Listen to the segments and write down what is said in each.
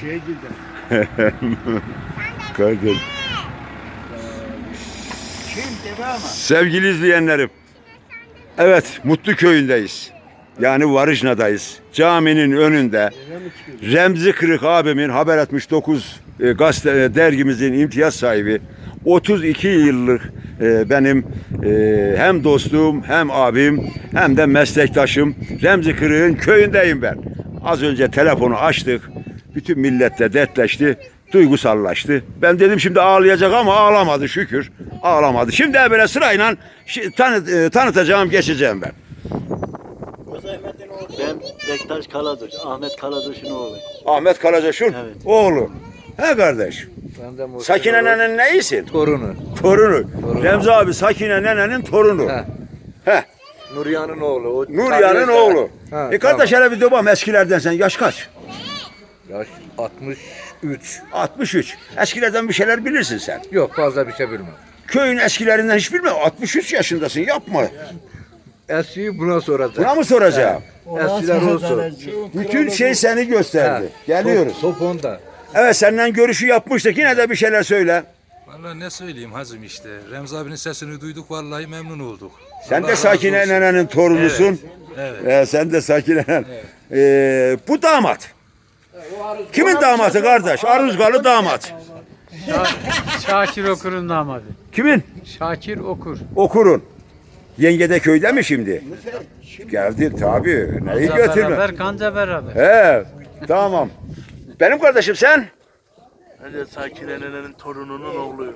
şeye gider. Kardeş. Sevgili izleyenlerim. Evet, Mutlu köyündeyiz. Yani Varışna'dayız. Caminin önünde Remzi Kırık abimin Haber 69 e, gazete e, dergimizin imtiyaz sahibi 32 yıllık e, benim e, hem dostum hem abim hem de meslektaşım Remzi Kırık'ın köyündeyim ben. Az önce telefonu açtık. Bütün milletle dertleşti. Duygusallaştı. Ben dedim şimdi ağlayacak ama ağlamadı şükür. Ağlamadı. Şimdi böyle sırayla tanıt, e, tanıtacağım geçeceğim ben. Ben Bektaş Kaladır, Ahmet Kaladır'ın oğlu. Ahmet Karacaşun Evet. oğlu. He kardeş. Ben de Muhsin Sakine nenenin neyisin? torunu. Torunu. Torunu. Remzi abi Sakine nenenin torunu. He. He. Nuriye'nin oğlu. Nuriye'nin oğlu. Ha, e kardeş hele bir dobam eskilerden sen yaş kaç? Yaş 63. 63. Eskilerden bir şeyler bilirsin sen. Yok fazla bir şey bilmem. Köyün eskilerinden hiç bilme. 63 yaşındasın yapma. Eskiyi buna soracağım. Buna mı soracağım? Eskiler olsun. Bütün şey seni gösterdi. Geliyoruz. Top, top onda. Evet senden görüşü yapmıştık. Yine de bir şeyler söyle. Vallahi ne söyleyeyim Hazım işte. Remzi abinin sesini duyduk vallahi memnun olduk. Sen Allah de Sakine nenenin torunusun. Evet. Ee, sen de Sakine nenen. Ee, bu damat. Kimin damatı kardeş? Aruzgalı damat. Şakir Okur'un damadı. Kimin? Şakir Okur. Okurun. Yenge de köyde mi şimdi? Geldi tabii. Neyi Kanca götürme. beraber, kanca beraber. He, tamam. Benim kardeşim sen? Ben de Sakine nenenin torununun oğluyum.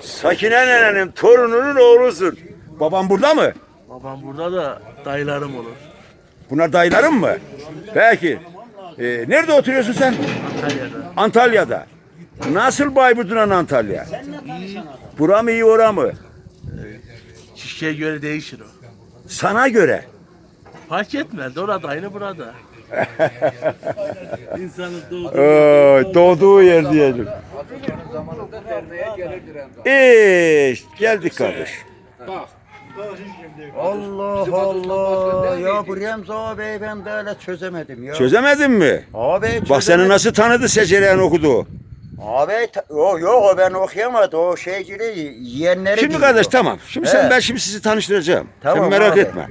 Sakine nenenin torununun oğlusun. Babam burada mı? Babam burada da dayılarım olur. Bunlar dayıların mı? Peki. Ee, nerede oturuyorsun sen? Antalya'da. Antalya'da. Nasıl Bayburt'un Antalya? Bura mı iyi ora mı? Kişiye göre değişir o. Sana göre. Fark etmez. Orada aynı burada. İnsanın doğduğu Ee, doğduğu yer diyelim. Eee geldik kardeş. Allah Allah. Ya bu Remzi abi ben de öyle çözemedim ya. Çözemedin mi? Abi çözemedim. Bak seni nasıl tanıdı Seceren okudu. Abi o yok o ben okuyamadım. O şeycileri yeğenleri Şimdi kardeş tamam. Şimdi He. sen ben şimdi sizi tanıştıracağım. Tamam sen merak abi. etme.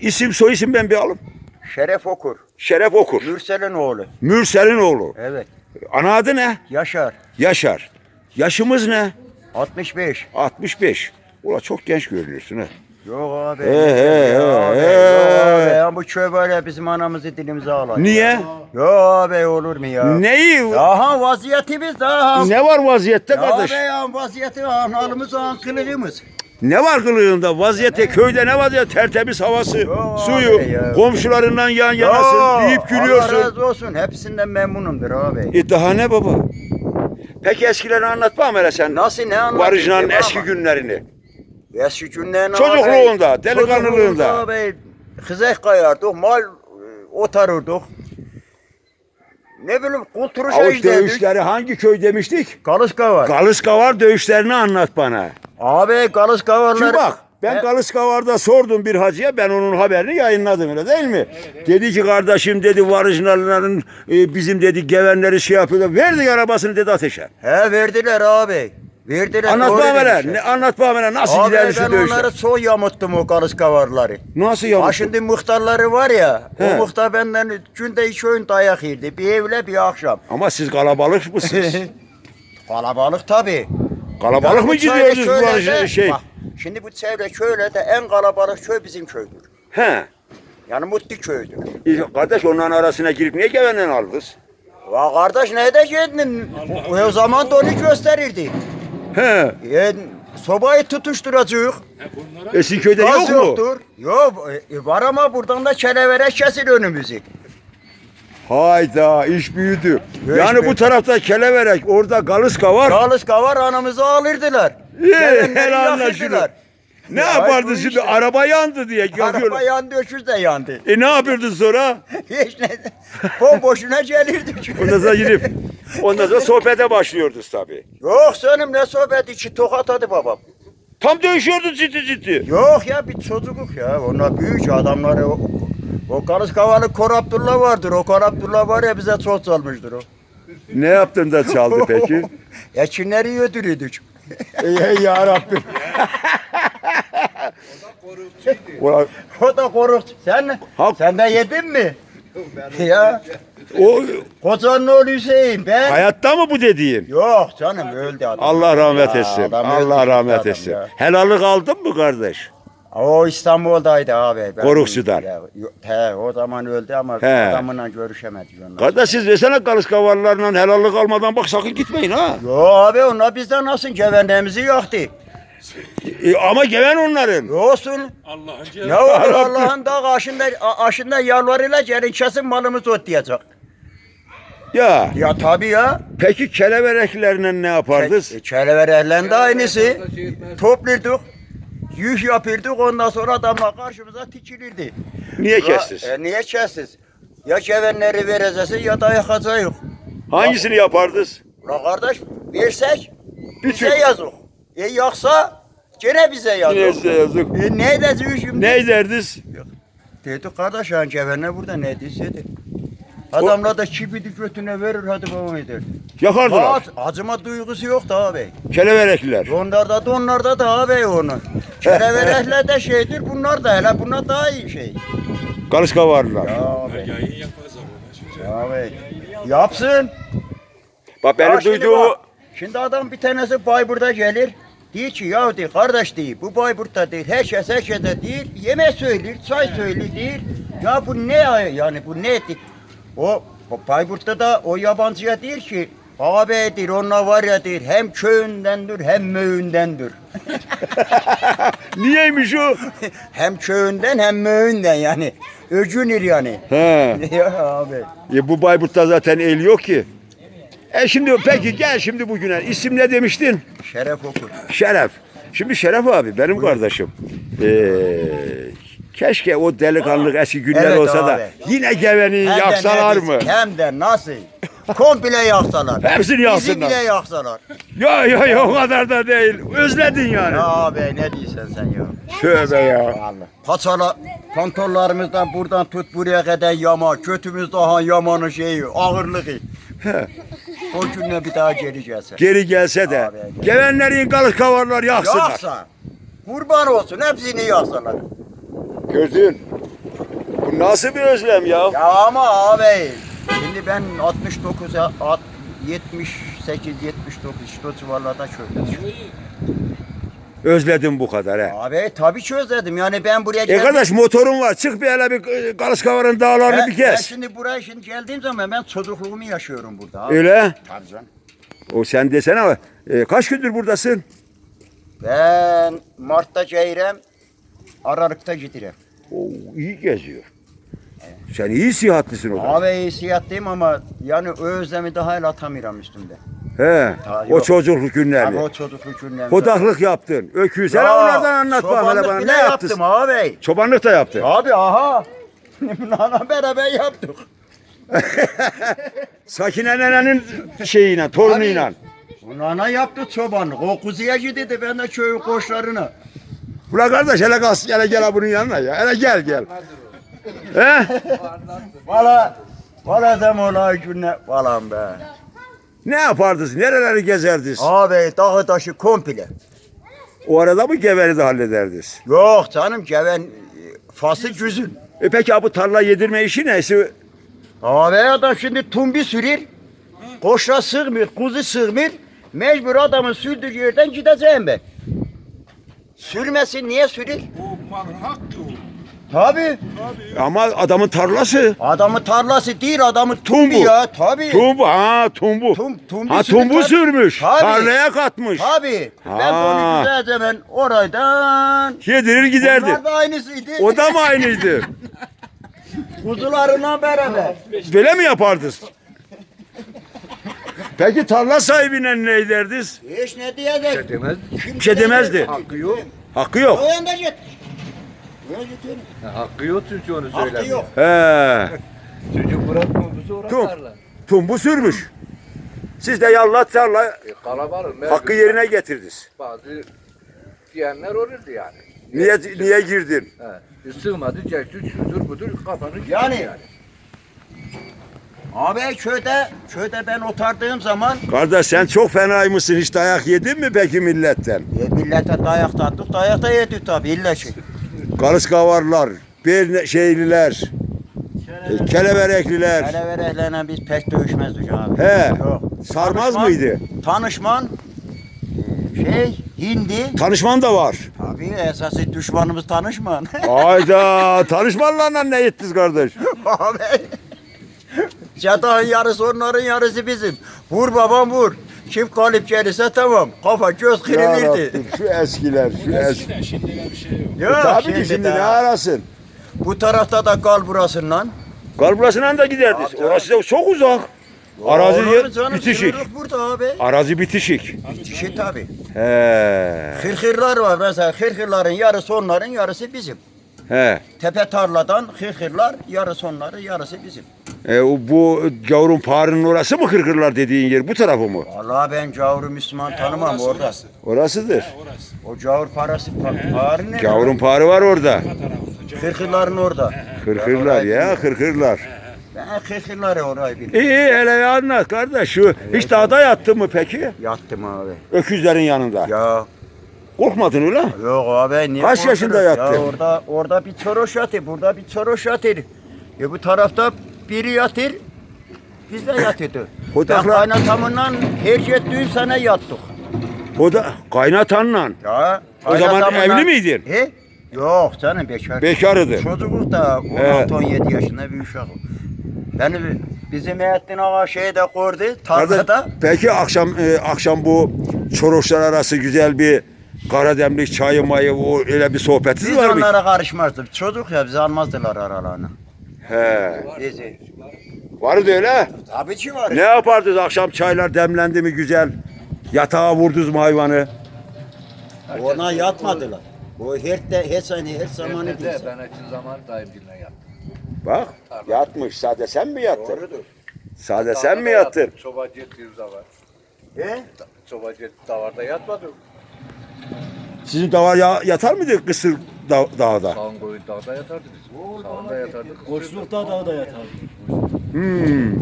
İsim soy isim ben bir alayım. Şeref Okur. Şeref Okur. Mürsel'in oğlu. Mürsel'in oğlu. Evet. Ana adı ne? Yaşar. Yaşar. Yaşımız ne? 65. 65. Ula çok genç görünüyorsun ha. Yok abi. He, he, Ya he, he. Ya bu köy böyle bizim anamızı dilimize alır. Niye? Yok abi olur mu ya? Neyi? Aha vaziyetimiz daha. Ne var vaziyette Ya kardeş? abi ya vaziyeti analımız an kılığımız. Ne var kılığında? Vaziyette köyde ne ya? Tertemiz havası, Yo suyu, abi ya. komşularından yan yanasın, deyip Allah gülüyorsun. razı olsun. Hepsinden memnunumdur abi. E daha ne baba? Peki eskileri anlatma mı hele sen? Nasıl ne anlatayım? Mi eski günlerini. Eski günlerini Çocukluğunda, delikanlılığında. Abi, kızak kayardık, mal e, otarırdık. Ne bileyim kulturu şey Avuç dövüşleri hangi köy demiştik? Kalıska var. Galıskavar dövüşlerini anlat bana. abi kalıska varlar. Şimdi bak ben He. Galıskavar'da sordum bir hacıya ben onun haberini yayınladım öyle değil mi? Dedi ki kardeşim dedi varıcıların e, bizim dedi gevenleri şey yapıyorlar. Verdik arabasını dedi ateşe. He verdiler abi. Verdiler. Anlat doğru bana hele. demişler. Ne, anlat bana hele. Nasıl Abi giderdi şu ben dövüşler? onları soy yamuttum o kalıska varları. Nasıl Ha yapmışsın? şimdi muhtarları var ya, He. o muhtar benden günde iki öğün dayak yerdi. Bir evle bir akşam. Ama siz kalabalık mısınız? Kalabalık tabii. kalabalık Yani mı bu çevre gidiyorsunuz bu köylerde- aracı- şey? Bak, şimdi bu çevre köylerde en kalabalık köy bizim köydür. He. Yani Mutlu köyüdür. E, Kardeş onların arasına girip niye gevenden aldınız? Va kardeş ne edecektin? O, o zaman da onu gösterirdi. He. E, sobayı tutuşturacak. Eski köyde Gaz yok mu? yoktur. Yok e, var ama buradan da kelevere kesin önümüzü. Hayda iş büyüdü. İş yani bu büyüdü. tarafta keleverek orada galıska var. Kalıska var anamızı alırdılar. İyi, Gelenleri hele anlaşılır. Ne Ya, yapardın şimdi? işte. Araba yandı diye Araba yandı, öküz de yandı. E ne yapıyordun sonra? Hiç ne, bomboşuna gelirdik. Ondan sonra gidip ondan sonra sohbete başlıyordunuz tabii. Yok canım ne sohbet içi tokat adı babam. Tam dövüşüyordun ciddi ciddi. Yok ya bir çocukluk ya. Onlar büyük adamları o, o Karız Kavalı Kor Abdullah vardır. O Kor Abdullah var ya bize çok çalmıştır o. Ne yaptın da çaldı peki? Ekinleri götürüyorduk. Ey ya Rabbim. Ulan, O da korktu. Sen, Ha- sen de yedin mi? ya o kocanın oğlu Hüseyin ben. hayatta mı bu dediğim? Yok canım öldü adam. Allah rahmet Ya, etsin. adam Allah rahmet adam etsin. ya. Helallik aldın mı kardeş? O İstanbul'daydı abi. Ben-. Ya, yo- He o zaman öldü ama He. adamla görüşemedik ondan. Kardeş siz versene kalıskavarlarla helallik almadan bak sakın gitmeyin ha. Yo abi onlar bizden nasıl cevenlerimizi yaktı. E, ama geven onların. Olsun. Allah'ın Ya Allah'ın da aşında, aşında yalvarıyla gelin kesin malımız ot diyecek. Ya Ya tabii ya. peki kelebereklerle ne yapardınız? E, Çelevereğlen de aynısı. Topluyorduk. Yük yapırdık ondan sonra adamlar karşımıza tikilirdi. Niye Ya, kestiniz? E, niye kestiniz? Ya cevenleri vereceğiz ya da yakacağız. Hangisini yapardınız? La kardeş versek bize yazık. E yaksa gene bize yazık. Yine size yazık. E ne edeceğiz şimdi? Ne ederdiniz? Dedi kardeş yani cevenler burada ne dedi. Adamlar da çipidi götüne verir hadi babam eder. Yakardılar. Aa, acıma duygusu yoktu abi. Keleberekliler. Onlarda da onlarda da abi onu. Kereverekler de şeydir bunlar da hele bunlar daha iyi şey. Kalıskavarlar. Ya abi. Yayın yaparız ama. Abi. Yapsın. Bak benim Ya duyduğumu bak, Şimdi adam bir tanesi Bayburt'a gelir. Diyor ki ya diyor kardeş diyor bu Bayburt'ta değil herkes herkese değil yemek söylüyor çay söylüyor değil. Ya bu ne ya- yani bu ne di- O, o Bayburt'ta da o yabancıya değil ki ağabeydir onlar var ya değil hem köyündendir hem möğündendir. niyeymiş o? hem köyünden hem möğünden yani. Öcünür yani. He. ya abi. E, bu Bayburt'ta zaten el yok ki. E şimdi peki gel şimdi bugüne. İsim ne demiştin? Şeref okur. Şeref. Şimdi Şeref abi benim kardeşim. Ee, keşke o delikanlılık eski günler Evet olsa da abi. yine geveni Hem de yaksalar mı? Hem de nasıl? Komple yaksalar. Hepsini Bizi yaksınlar. bile yaksalar. Ya ya ya o kadar da değil. Özledin yani. Ya abi ne diyorsun sen ya? Tövbe ya. Allah. Paçala pantollarımızdan buradan tut buraya kadar yama. Kötümüz daha yamanın şeyi, ağırlığı. O günle bir daha geleceğiz. Geri gelse de Abi, gel. gevenlerin kalık kavarlar yaksınlar. Yaksa. Kurban olsun hepsini yaksalar. Gördün. Bu nasıl bir özlem ya? Ya ama abi şimdi ben 69 ya- at- 78 79 işte o civarlarda çözdüm. Özledim bu kadar he. Abi tabii çözledim. Yani ben buraya E geldim. kardeş motorun var. Çık bir hele bir e, kalık kavarın dağlarını Ben- bir Ben kes. şimdi buraya şimdi geldiğim zaman ben çocukluğumu yaşıyorum burada. Abi. Öyle. Tabii canım. O sen desene ama e, kaç gündür buradasın? Ben Mart'ta gelirem, Aralık'ta giderim. Oo, iyi geziyor. Sen iyi sihatlisin o zaman. Abi hissiyatlayayım ama yani o özlemi daha el atamıyorum üstümde. He. Ha, O yok. çocukluk Abi günlerini. o çocukluk günlerimde. Hodaklık yaptın. Öküz. Sen Ya, onlardan anlat bana hele çobanlık bana. bile Ne yaptın? yaptım abi. Çobanlık da yaptın. Abi aha. Bunlarla beraber yaptık. Sakine nenenin şeyine, torunuyla. Bunlarla yaptık çobanlık. O kuzuya gidiyordu ben de köyün koçlarına. Ula kardeş hele kalsın hele gel bunun yanına ya. Hele gel gel. He? Valla. Valla demola günne falan be. Ne yapardınız? Nereleri gezerdiniz? Abi dağı taşı komple. O arada mı geveri de hallederdiniz? Yok canım geven e, fası güzün. E peki abi tarla yedirme işi neyse? Abi adam şimdi tumbi sürür. Koşra sığmıyor, kuzu sığmıyor. Mecbur adamın sürdüğü yerden gideceğim ben. Sürmesin niye sürür? Tabi. Ama adamın tarlası. Adamın tarlası değil adamın Tumbu. ya tabi. Tumbu ha tumbu. Tum, tumbi ha tumbu sürmüş. Tabii. Tarlaya katmış. Tabi. Ben Ha. onu güzelce ben oraydan. Yedirir giderdi. Bunlar da aynısıydı. O da mı aynıydı? Kuzularına beraber. Böyle mi yapardınız? Peki tarla sahibine ne ederdiniz? Hiç ne diyecek? Demez. Kim Bir şey demezdi. Hakkı yok. Hakkı yok. O yanda git. Böyle git. Ha, Hakkı yok çünkü onu Hakkı söylemiyor. yok. He. Çocuk bırakma bizi Tum. uğraşlarlar. Tumbu sürmüş. Siz de yallah tarla E, kalabalık. hakkı yerine getirdiniz. Bazı diyenler olurdu yani. Niye niye girdin? He. E, sığmadı, çekti, şudur budur kafanı Yani- yani. Abi köyde, köyde ben otardığım zaman Kardeş sen çok fenaymışsın. Hiç dayak yedin mi peki milletten? e, millete dayak tattık, dayak da yedik tabi illa ki. Karıs kavarlar, bir şeyliler, e, keleberekliler. Biz pek dövüşmezdik abi. He. Yok. Sarmaz Tanışman- mıydı? Tanışman şey hindi. Tanışman da var. Abi esası düşmanımız tanışman. Hayda tanışmanlarla ne ettiniz kardeş? abi. Çatağın yarısı onların yarısı bizim. Vur babam vur. Kim galip gelirse tamam. Kafa göz kırılırdı. Yarabbim, şu eskiler, şu eski. Şimdi bir şey yok. Yok, Tabii ki şimdi ne arasın? Bu tarafta da kal burasından. Kalburasından da giderdiniz. Tabii, Orası da çok uzak. Arazi Olur canım, bitişik. sınırlık burada abi. Arazi bitişik. Bitişik tabi. He. Hırhırlar var mesela hırhırların yarısı onların yarısı bizim. He. Tepe tarladan hırhırlar yarısı onların yarısı bizim. E, o bu gavurun parının orası mı kırkırlar dediğin yer bu tarafı mı? Vallahi ben cavuru Müslüman tanımam orası, orada. orası. Orasıdır. Orası. O cavur parası pa- parı ne? Gavurun parı var orada. Hırhırların orada. Kırkırlar ya kırkırlar. Ben hırhırları orayı biliyorum. İyi hele bir anlat kardeş şu. Hiç dağda yattın mı peki? Yattım abi. Öküzlerin yanında. Ya Korkmadın öyle? yok abi niye Kaç yaşında korkuyoruz? yattın? Ya orada orada bir çoroş yatır, burada bir çoroş yatır. E bu tarafta biri yatır. Biz de yatırdık. Ben Fotoğraflar- kaynatamından her gittiğim sene yattık. O da kaynatanla. Ya. O zaman kaynatamından- evli miydin? He? Yok canım bekar. Bekarıdır. Çocukluk da Evet. 16-17 yaşında bir uşak. Beni bizim Eyyettin Ağa şeyde koydu tarlada. Kardeş, peki akşam e, akşam bu çoroşlar arası güzel bir karademlik çayı mayı o öyle bir sohbetiniz Biz var mı? onlara karışmazdık. Çocuk ya bizi almazdılar aralarına. He. Bizi. Vardı öyle. Tabii ki var. Ne yapardınız akşam çaylar demlendi mi güzel? Yatağa vurdunuz mu hayvanı? Ona yatmadılar. O her de her sene her zamanı değil. de ben için zaman daim dinle yattım. Bak yatmış. Sade sen mi yattın? Doğrudur. Sade sen mi yattın? Sobacı ettiğim zaman. He? Sobacı davarda yatmadım. Sizin davar ya, yatar mıydı kısır da, dağda? Sağın dağda yatardı biz. Sağında yatardık. Koçlukta dağda yatar. Hmm.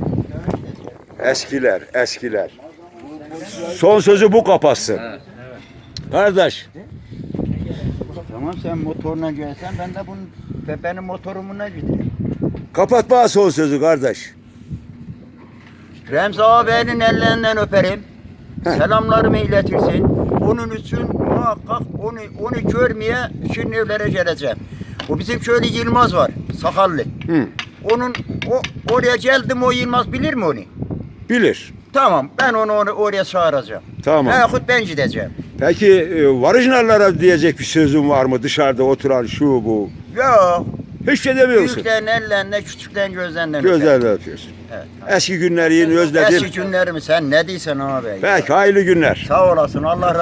Eskiler, eskiler. Son sözü bu kapatsın. Kardeş, Tamam sen motoruna gelsen ben de bunun ve benim motorumuna giderim. kapat bana son sözü kardeş. Remzi ağabeyinin ellerinden öperim. Selamlarımı iletirsin. Onun için muhakkak onu onu görmeye şimdi evlere geleceğim. O bizim köylü Yılmaz var. Sakallı. Hı. Onun o oraya geldim o Yılmaz bilir mi onu? Bilir. Tamam ben onu, onu oraya çağıracağım. Tamam. Veyahut ben gideceğim. Peki e, varijinallara diyecek bir sözün var mı dışarıda oturan şu bu? Yok. Hiç şey demiyorsun. Büyüklerin ellerine küçüklerin gözlerinden. Gözlerle öpüyorsun. Evet. Eski günleri yeni özledin. Eski günlerimi sen ne diyorsun abi? Peki hayırlı günler. Sağ olasın Allah razı